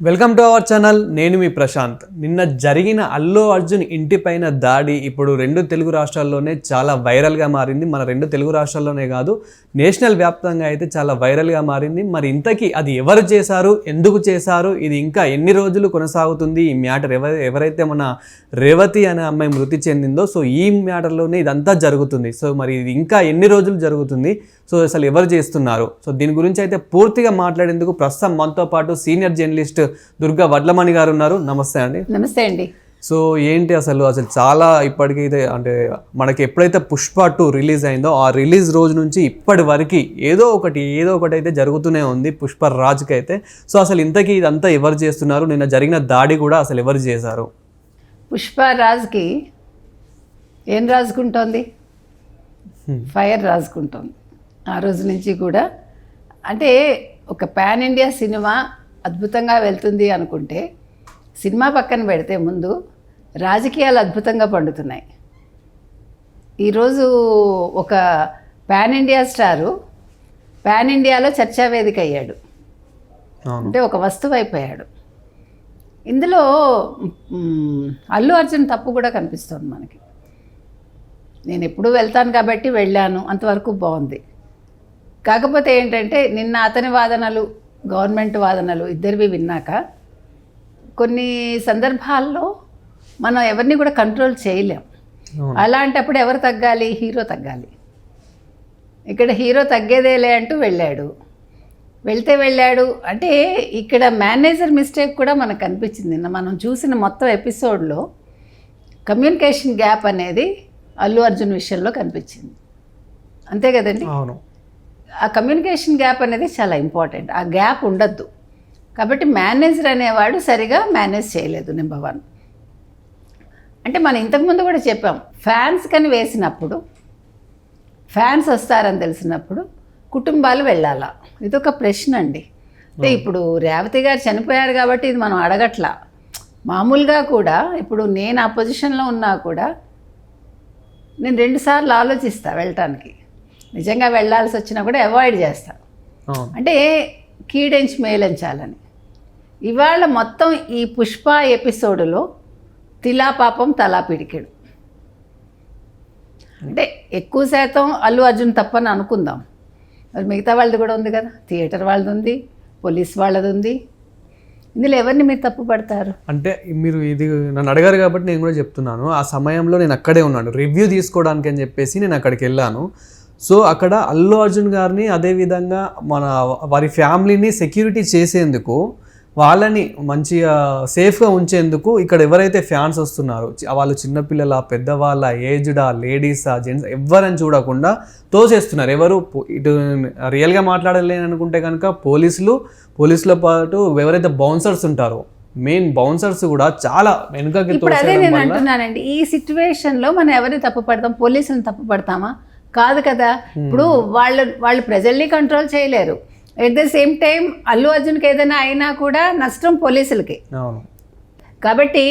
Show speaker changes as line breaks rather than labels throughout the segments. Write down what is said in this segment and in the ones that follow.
Welcome to our channel నేను మీ ప్రశాంత్. నిన్న జరిగిన అల్లు అర్జున్ ఇంటిపైన దాడి ఇప్పుడు రెండు తెలుగు రాష్ట్రాల్లోనే చాలా వైరల్గా మారింది. మన రెండు తెలుగు రాష్ట్రాల్లోనే కాదు నేషనల్ వ్యాప్తంగా అయితే చాలా వైరల్గా మారింది. మరి ఇంతకీ అది ఎవరు చేశారు ఎందుకు చేశారు ఇది ఇంకా ఎన్ని రోజులు కొనసాగుతుంది? ఈ మ్యాటర్ ఎవ ఎవరైతే మన రేవతి అనే అమ్మాయి మృతి చెందిందో సో ఈ మ్యాటర్లోనే ఇదంతా జరుగుతుంది. సో మరి ఇది ఇంకా ఎన్ని రోజులు జరుగుతుంది? సో అసలు ఎవరు చేస్తున్నారు? సో దీని గురించి అయితే పూర్తిగా మాట్లాడేందుకు ప్రస్తుతం మనతో పాటు సీనియర్ జర్నలిస్ట్ దుర్గా వడ్లమణి గారు ఉన్నారు. నమస్తే అండి.
నమస్తే అండి.
సో ఏంటి అసలు అసలు చాలా ఇప్పటికైతే అంటే మనకి ఎప్పుడైతే పుష్ప టూ రిలీజ్ అయిందో ఆ రిలీజ్ రోజు నుంచి ఇప్పటి వరకు ఏదో ఒకటి ఏదో ఒకటి అయితే జరుగుతూనే ఉంది పుష్ప రాజ్కి అయితే. సో అసలు ఇంతకీ ఇదంతా ఎవరు చేస్తున్నారు? నిన్న జరిగిన దాడి కూడా అసలు ఎవరు చేశారు?
పుష్పరాజ్కి ఏం రాజుకుంటోంది? ఫైర్ రాజుకుంటోంది. ఆ రోజు నుంచి కూడా అంటే ఒక పాన్ ఇండియా సినిమా అద్భుతంగా వెళ్తుంది అనుకుంటే సినిమా పక్కన పెడితే ముందు రాజకీయాలు అద్భుతంగా పండుతున్నాయి. ఈరోజు ఒక పాన్ ఇండియా స్టారు పాన్ ఇండియాలో చర్చా వేదిక అయ్యాడు. అంటే ఒక వస్తువు అయిపోయాడు. ఇందులో అల్లు అర్జున్ తప్పు కూడా కనిపిస్తుంది మనకి. నేను ఎప్పుడు వెళ్తాను కాబట్టి వెళ్ళాను అంతవరకు బాగుంది. కాకపోతే ఏంటంటే నిన్న అతని వాదనలు గవర్నమెంట్ వాదనలు ఇద్దరివి విన్నాక కొన్ని సందర్భాల్లో మనం ఎవరిని కూడా కంట్రోల్ చేయలేం. అలాంటప్పుడు ఎవరు తగ్గాలి? హీరో తగ్గాలి. ఇక్కడ హీరో తగ్గేదేలే అంటూ వెళ్ళాడు. వెళ్తే వెళ్ళాడు. అంటే ఇక్కడ మేనేజర్ మిస్టేక్ కూడా మనకు కనిపించింది నిన్న మనం చూసిన మొత్తం ఎపిసోడ్లో కమ్యూనికేషన్ గ్యాప్ అనేది అల్లు అర్జున్ విషయంలో కనిపించింది. అంతే కదండి?
అవును.
ఆ కమ్యూనికేషన్ గ్యాప్ అనేది చాలా ఇంపార్టెంట్. ఆ గ్యాప్ ఉండద్దు. కాబట్టి మేనేజర్ అనేవాడు సరిగా మేనేజ్ చేయలేదు నెంబర్ వన్. అంటే మనం ఇంతకుముందు కూడా చెప్పాం ఫ్యాన్స్ కని వేసినప్పుడు ఫ్యాన్స్ వస్తారని తెలిసినప్పుడు కుటుంబాలు వెళ్ళాలా? ఇది ఒక ప్రశ్న అండి అంటే ఇప్పుడు రేవతి గారు చనిపోయారు కాబట్టి ఇది మనం అడగట్లా. మామూలుగా కూడా ఇప్పుడు నేను ఆ పొజిషన్లో ఉన్నా కూడా నేను రెండుసార్లు ఆలోచిస్తా వెళ్ళటానికి. నిజంగా వెళ్ళాల్సి వచ్చినా కూడా అవాయిడ్ చేస్తా. అంటే కీడెంచి మేలంచాలని. ఇవాళ మొత్తం ఈ పుష్ప ఎపిసోడులో తిలా పాపం తలా పిడికెడు. అంటే ఎక్కువ శాతం అల్లు అర్జున్ తప్పని అనుకుందాం. మరి మిగతా వాళ్ళది కూడా ఉంది కదా. థియేటర్ వాళ్ళది ఉంది పోలీస్ వాళ్ళది ఉంది ఇందులో ఎవరిని మీరు తప్పు పడతారు?
అంటే మీరు ఇది నన్ను అడిగారు కాబట్టి నేను కూడా చెప్తున్నాను. ఆ సమయంలో నేను అక్కడే ఉన్నాను. రివ్యూ తీసుకోవడానికి అని చెప్పేసి నేను అక్కడికి వెళ్ళాను. సో అక్కడ అల్లు అర్జున్ గారిని అదేవిధంగా మన వారి ఫ్యామిలీని సెక్యూరిటీ చేసేందుకు వాళ్ళని మంచిగా సేఫ్గా ఉంచేందుకు ఇక్కడ ఎవరైతే ఫ్యాన్స్ వస్తున్నారో వాళ్ళు చిన్నపిల్లల పెద్దవాళ్ళ ఏజ్డా లేడీసా జెంట్స్ ఎవరని చూడకుండా తోసేస్తున్నారు. ఎవరు ఇటు రియల్గా మాట్లాడలేని అనుకుంటే కనుక పోలీసులు పోలీసుల పాటు ఎవరైతే బౌన్సర్స్ ఉంటారో మెయిన్ బౌన్సర్స్ కూడా చాలా వెనుకకి
ఇప్పుడు అదే నేను అంటున్నానండి ఈ సిచ్యువేషన్లో మనం ఎవరిని తప్పు పడతాం? పోలీసులను తప్పు పడతామా? కాదు కదా. ఇప్పుడు వాళ్ళు వాళ్ళు ప్రజల్ని కంట్రోల్ చేయలేరు. At the same time Allu అర్జున్కి ఏదైనా అయినా కూడా నష్టం పోలీసులకి. కాబట్టి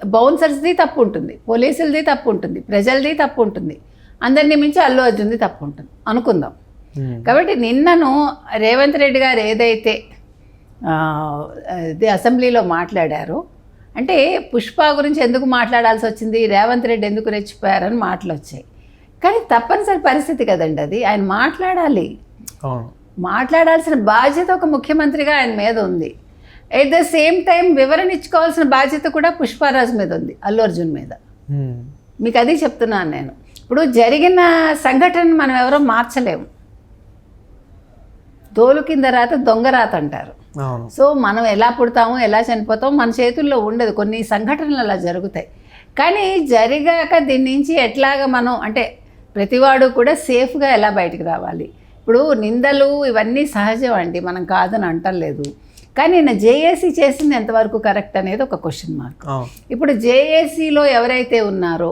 బౌన్సర్స్ది తప్పు ఉంటుంది పోలీసులది తప్పు ఉంటుంది ప్రజలది తప్పు ఉంటుంది అందరినీ మించి అల్లు అర్జున్ది తప్పు ఉంటుంది అనుకుందాం.
ఉమ్.
కాబట్టి నిన్నను రేవంత్ రెడ్డి గారు ఏదైతే అసెంబ్లీలో మాట్లాడారో అంటే పుష్ప గురించి ఎందుకు మాట్లాడాల్సి వచ్చింది రేవంత్ రెడ్డి ఎందుకు రెచ్చిపోయారని మాటలు వచ్చాయి కానీ తప్పనిసరి పరిస్థితి కదండి అది. ఆయన మాట్లాడాలి. మాట్లాడాల్సిన బాధ్యత ఒక ముఖ్యమంత్రిగా ఆయన మీద ఉంది. ఎట్ ద సేమ్ టైం వివరణ ఇచ్చుకోవాల్సిన బాధ్యత కూడా పుష్పరాజు మీద ఉంది అల్లు అర్జున్ మీద. మీకు అది చెప్తున్నాను నేను. ఇప్పుడు జరిగిన సంఘటన మనం ఎవరో మార్చలేము. దోలు కింద రాత దొంగ రాత అంటారు. సో మనం ఎలా పుడతాము ఎలా చనిపోతాం మన చేతుల్లో ఉండదు. కొన్ని సంఘటనలు అలా జరుగుతాయి. కానీ జరిగాక దీని నుంచి ఎట్లాగా మనం అంటే ప్రతివాడు కూడా సేఫ్గా ఎలా బయటికి రావాలి? ఇప్పుడు నిందలు ఇవన్నీ సహజం అండి మనం కాదని అంటలేదు. కానీ నేను జేఏసీ చేసింది ఎంతవరకు కరెక్ట్ అనేది ఒక క్వశ్చన్ మార్క్. ఇప్పుడు జేఏసీలో ఎవరైతే ఉన్నారో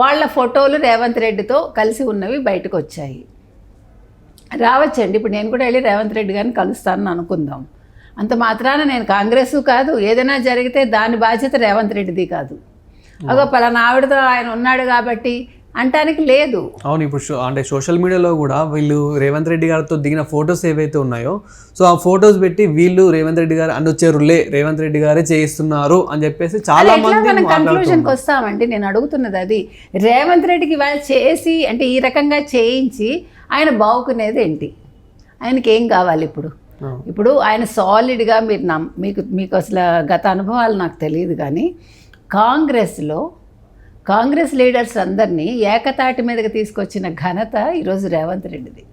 వాళ్ళ ఫోటోలు రేవంత్ రెడ్డితో కలిసి ఉన్నవి బయటకు వచ్చాయి. రావచ్చండి ఇప్పుడు నేను కూడా వెళ్ళి రేవంత్ రెడ్డి గారిని కలుస్తానని అనుకుందాం. అంత మాత్రాన నేను కాంగ్రెస్ కాదు ఏదైనా జరిగితే దాని బాధ్యత రేవంత్ రెడ్డిది కాదు. అగో పలానా ఆవిడతో ఆయన ఉన్నాడు కాబట్టి అంటానికి లేదు.
అవును ఇప్పుడు అంటే సోషల్ మీడియాలో కూడా వీళ్ళు రేవంత్ రెడ్డి గారితో దిగిన ఫొటోస్ ఏవైతే ఉన్నాయో సో ఆ ఫొటోస్ పెట్టి వీళ్ళు రేవంత్ రెడ్డి గారు అనొచ్చారులే రేవంత్ రెడ్డి గారే చేయిస్తున్నారు అని చెప్పేసి చాలా మంది
కన్క్లూజన్కి వస్తామండి నేను అడుగుతున్నది అది. రేవంత్ రెడ్డికి వాళ్ళు చేసి అంటే ఈ రకంగా చేయించి ఆయన బాగుకునేది ఏంటి? ఆయనకి ఏం కావాలి ఇప్పుడు. ఇప్పుడు ఆయన సాలిడ్గా మీరు నమ్ మీకు మీకు అసలు గత అనుభవాలు నాకు తెలియదు కానీ కాంగ్రెస్లో కాంగ్రెస్ లీడర్స్ అందరినీ ఏకతాటి మీదకి తీసుకొచ్చిన ఘనత ఈరోజు రేవంత్ రెడ్డిది.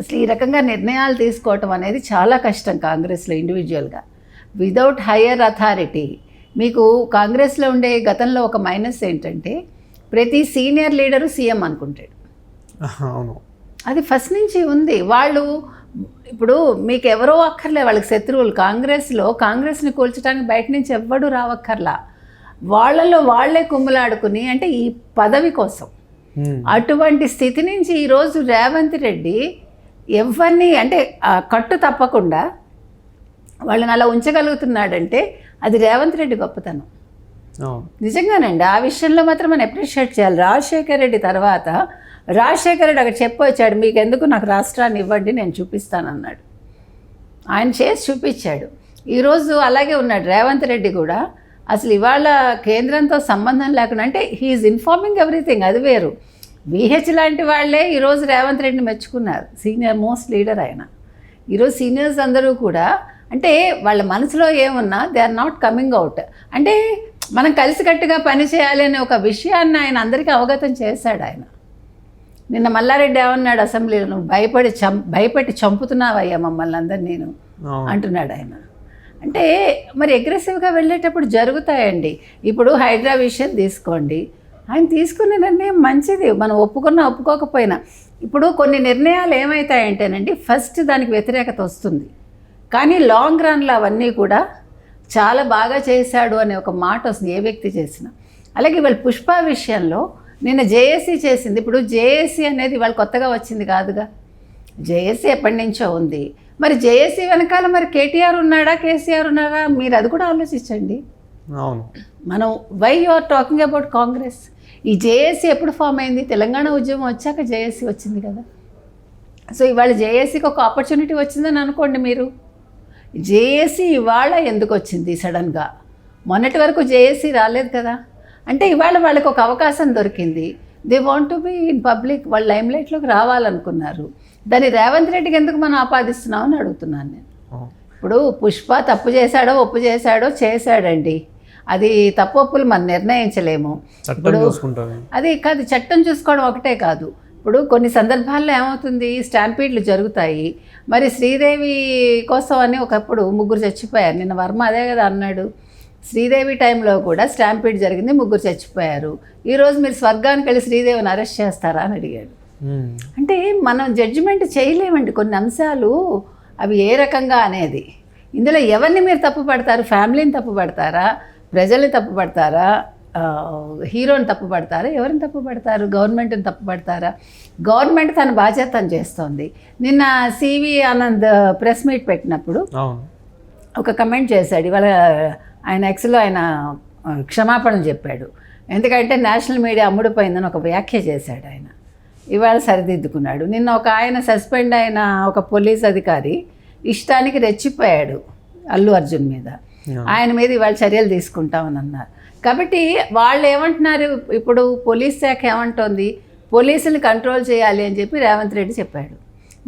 అసలు ఈ రకంగా నిర్ణయాలు తీసుకోవటం అనేది చాలా కష్టం కాంగ్రెస్లో ఇండివిజువల్గా వితౌట్ హయ్యర్ అథారిటీ మీకు కాంగ్రెస్లో ఉండే గతంలో ఒక మైనస్ ఏంటంటే ప్రతి సీనియర్ లీడరు సీఎం అనుకుంటాడు.
అవును.
అది ఫస్ట్ నుంచి ఉంది. వాళ్ళు ఇప్పుడు మీకు ఎవరో అక్కర్లే వాళ్ళకి శత్రువులు. కాంగ్రెస్లో కాంగ్రెస్ని కూల్చడానికి బయట నుంచి ఎవ్వడూ రావక్కర్లా. వాళ్ళలో వాళ్ళే కుమ్ములాడుకుని అంటే ఈ పదవి కోసం. అటువంటి స్థితి నుంచి ఈరోజు రేవంత్ రెడ్డి ఎవరిని అంటే కట్టు తప్పకుండా వాళ్ళని అలా ఉంచగలుగుతున్నాడంటే అది రేవంత్ రెడ్డి గొప్పతనం. నిజంగానండి ఆ విషయంలో మాత్రం మనం అప్రిషియేట్ చేయాలి. రాజశేఖర్ రెడ్డి తర్వాత రాజశేఖర్ రెడ్డి అక్కడ చెప్పొచ్చాడు మీకు ఎందుకు నాకు రాష్ట్రాన్ని ఇవ్వండి నేను చూపిస్తానన్నాడు. ఆయన చేసి చూపించాడు. ఈరోజు అలాగే ఉన్నాడు రేవంత్ రెడ్డి కూడా. అసలు ఇవాళ కేంద్రంతో సంబంధం లేకుండా అంటే హీఈస్ ఇన్ఫార్మింగ్ ఎవ్రీథింగ్ అది వేరు. విహెచ్ లాంటి వాళ్ళే ఈరోజు రేవంత్ రెడ్డిని మెచ్చుకున్నారు సీనియర్ మోస్ట్ లీడర్ ఆయన. ఈరోజు సీనియర్స్ అందరూ కూడా అంటే వాళ్ళ మనసులో ఏమున్నా they are not coming out అంటే మనం కలిసికట్టుగా పని చేయాలి అనే ఒక విషయాన్ని ఆయన అందరికీ అవగతం చేశాడు ఆయన. నిన్న మల్లారెడ్డి ఏమన్నాడు అసెంబ్లీలో నువ్వు భయపడి చం భయపెట్టి చంపుతున్నావయ్యా మమ్మల్ని అందరు నేను అంటున్నాడు ఆయన. అంటే మరి అగ్రెసివ్గా వెళ్ళేటప్పుడు జరుగుతాయండి. ఇప్పుడు హైడ్రా విషయం తీసుకోండి. ఆయన తీసుకునే నిర్ణయం మంచిది. మనం ఒప్పుకున్నా ఒప్పుకోకపోయినా. ఇప్పుడు కొన్ని నిర్ణయాలు ఏమవుతాయంటేనండి ఫస్ట్ దానికి వ్యతిరేకత వస్తుంది. కానీ లాంగ్ రన్లో అవన్నీ కూడా చాలా బాగా చేశాడు అనే ఒక మాట వస్తుంది ఏ వ్యక్తి చేసినా. అలాగే వాళ్ళు పుష్ప విషయంలో నిన్న జేఏసీ చేసింది. ఇప్పుడు జేఏసీ అనేది వాళ్ళు కొత్తగా వచ్చింది కాదుగా. జేఏసీ ఎప్పటి నుంచో ఉంది. మరి జేఏసీ వెనకాల మరి కేటీఆర్ ఉన్నాడా కేసీఆర్ ఉన్నాడా? మీరు అది కూడా ఆలోచించండి.
అవును.
మనం why you are talking about Congress ఈ జేఏసీ ఎప్పుడు ఫామ్ అయింది? తెలంగాణ ఉద్యమం వచ్చాక జేఏసీ వచ్చింది కదా. సో ఇవాళ జేఏసీకి ఒక ఆపర్చునిటీ వచ్చిందని అనుకోండి మీరు. జేఏసీ ఇవాళ ఎందుకు వచ్చింది సడన్గా మొన్నటి వరకు జేఏసీ రాలేదు కదా. అంటే ఇవాళ వాళ్ళకి ఒక అవకాశం దొరికింది. They want to be in public వాళ్ళ లైమ్లైట్లోకి రావాలనుకున్నారు. దాన్ని రేవంత్ రెడ్డికి ఎందుకు మనం ఆపాదిస్తున్నామని అడుగుతున్నాను నేను. ఇప్పుడు పుష్ప తప్పు చేశాడో ఒప్పు చేశాడో చేశాడండి. అది తప్పు ఒప్పులు మనం నిర్ణయించలేము.
చూసుకుంటారు
అది కాదు చట్టం చూసుకోవడం ఒకటే కాదు. ఇప్పుడు కొన్ని సందర్భాల్లో ఏమవుతుంది స్టాంపీడ్లు జరుగుతాయి. మరి శ్రీదేవి కోసం అని ఒకప్పుడు ముగ్గురు చచ్చిపోయారు. నిన్న వర్మ అదే కదా అన్నాడు. శ్రీదేవి టైంలో కూడా స్టాంపీడ్ జరిగింది ముగ్గురు చచ్చిపోయారు. ఈరోజు మీరు స్వర్గానికి వెళ్ళి శ్రీదేవిని అరెస్ట్ చేస్తారా అని అడిగాడు. అంటే మనం జడ్జిమెంట్ చేయలేమండి. కొన్ని అంశాలు అవి ఏ రకంగా అనేది. ఇందులో ఎవరిని మీరు తప్పు పడతారు? ఫ్యామిలీని తప్పు పడతారా? ప్రజల్ని తప్పు పడతారా? హీరోని తప్పు పడతారా? ఎవరిని తప్పు పడతారు? గవర్నమెంట్ని తప్పు పడతారా? గవర్నమెంట్ తన బాధ్యత తను చేస్తోంది. నిన్న సివి ఆనంద్ ప్రెస్ మీట్ పెట్టినప్పుడు ఒక కమెంట్ చేశాడు. ఇవాళ ఆయన ఎక్స్లో ఆయన ఆ, క్షమాపణ చెప్పాడు. ఎందుకంటే నేషనల్ మీడియా అమ్ముడిపోయిందని ఒక వ్యాఖ్య చేశాడు ఆయన. ఇవాళ సరిదిద్దుకున్నాడు. నిన్న ఒక ఆయన సస్పెండ్ అయిన ఒక పోలీస్ అధికారి ఇష్టానికి రెచ్చిపోయాడు అల్లు అర్జున్ మీద. ఆయన మీద ఇవాళ చర్యలు తీసుకుంటామని అన్నారు. కాబట్టి వాళ్ళు ఏమంటున్నారు? ఇప్పుడు పోలీస్ శాఖ ఏమంటోంది? పోలీసుని కంట్రోల్ చేయాలి అని చెప్పి రేవంత్ రెడ్డి చెప్పాడు.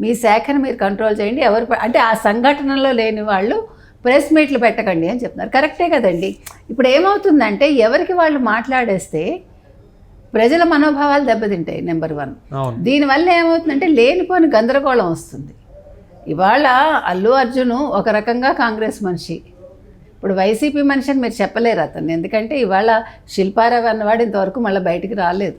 మీ శాఖను మీరు కంట్రోల్ చేయండి. ఎవరు అంటే ఆ సంఘటనలో లేని వాళ్ళు ప్రెస్ మీట్లు పెట్టకండి అని చెప్తున్నారు. కరెక్టే కదండి. ఇప్పుడు ఏమవుతుందంటే ఎవరికి వాళ్ళు మాట్లాడేస్తే ప్రజల మనోభావాలు దెబ్బతింటాయి నెంబర్ వన్ దీనివల్ల ఏమవుతుందంటే లేనిపోని గందరగోళం వస్తుంది. ఇవాళ అల్లు అర్జును ఒక రకంగా కాంగ్రెస్ మనిషి. ఇప్పుడు వైసీపీ మనిషి అని మీరు చెప్పలేరు అతను ఎందుకంటే ఇవాళ శిల్పారావు అన్నవాడు ఇంతవరకు మళ్ళీ బయటికి రాలేదు.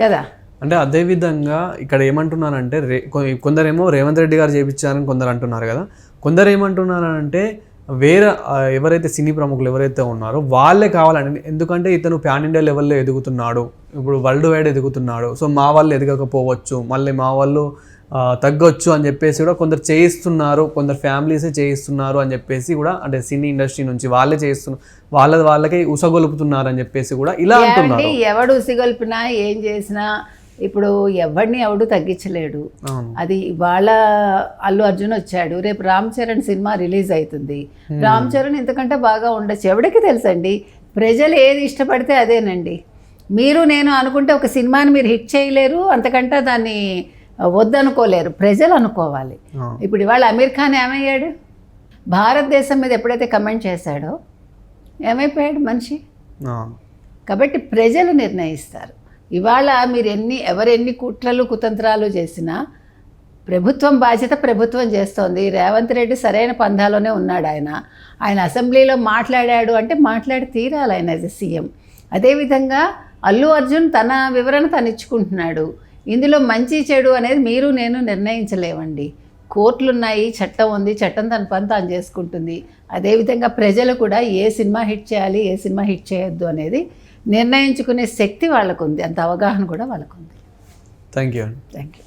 కదా?
అంటే అదే విధంగా ఇక్కడ ఏమంటున్నారంటే రే కొందరేమో రేవంత్ రెడ్డి గారు చేయించారని కొందరు అంటున్నారు కదా. కొందరు ఏమంటున్నారంటే వేరే ఎవరైతే సినీ ప్రముఖులు ఎవరైతే ఉన్నారో వాళ్ళే కావాలండి ఎందుకంటే ఇతను ప్యాన్ ఇండియా లెవెల్లో ఎదుగుతున్నాడు. ఇప్పుడు వరల్డ్ వైడ్ ఎదుగుతున్నాడు. సో మా వాళ్ళు ఎదగకపోవచ్చు మళ్ళీ మా వాళ్ళు తగ్గొచ్చు అని చెప్పేసి కూడా కొందరు చేయిస్తున్నారు. కొందరు ఫ్యామిలీసే చేయిస్తున్నారు అని చెప్పేసి కూడా అంటే సినీ ఇండస్ట్రీ నుంచి వాళ్ళే చేయిస్తున్నారు వాళ్ళ వాళ్ళకే ఉసగొలుపుతున్నారు అని చెప్పేసి కూడా ఇలా అంటున్నారు.
ఎవడు ఉసిగొల్పినా ఏం చేసినా ఇప్పుడు ఎవడిని ఎవడు తగ్గించలేడు. అది ఇవాళ అల్లు అర్జున్ వచ్చాడు రేపు రామ్ చరణ్ సినిమా రిలీజ్ అవుతుంది. రామ్ చరణ్ ఇంతకంటే బాగా ఉండొచ్చు. ఎవడికి తెలుసండి? ప్రజలు ఏది ఇష్టపడితే అదేనండి. మీరు నేను అనుకుంటే ఒక సినిమాని మీరు హిట్ చేయలేరు అంతకంటే దాన్ని వద్దనుకోలేరు. ప్రజలు అనుకోవాలి. ఇప్పుడు ఇవాళ అమీర్ ఖాన్ ఏమయ్యాడు? భారతదేశం మీద ఎప్పుడైతే కమెంట్ చేశాడో ఏమైపోయాడు మనిషి? కాబట్టి ప్రజలు నిర్ణయిస్తారు. ఇవాళ మీరు ఎన్ని ఎవరు కుట్రలు కుతంత్రాలు చేసినా ప్రభుత్వం బాధ్యత ప్రభుత్వం చేస్తోంది. రేవంత్ రెడ్డి సరైన పంధాలోనే ఉన్నాడు ఆయన. ఆయన అసెంబ్లీలో మాట్లాడాడు అంటే మాట్లాడి తీరాలి ఆయన యాజ్ సీఎం. అదేవిధంగా అల్లు అర్జున్ తన వివరణ తను ఇచ్చుకుంటున్నాడు ఇందులో మంచి చెడు అనేది మీరు నేను నిర్ణయించలేమండి. కోర్టులు ఉన్నాయి చట్టం ఉంది చట్టం తన పని తాను చేసుకుంటుంది. అదేవిధంగా ప్రజలు కూడా ఏ సినిమా హిట్ చేయాలి ఏ సినిమా హిట్ చేయొద్దు అనేది నిర్ణయించుకునే శక్తి వాళ్ళకు ఉంది అంత అవగాహన కూడా వాళ్ళకు ఉంది
థ్యాంక్ యూ అండి
థ్యాంక్ యూ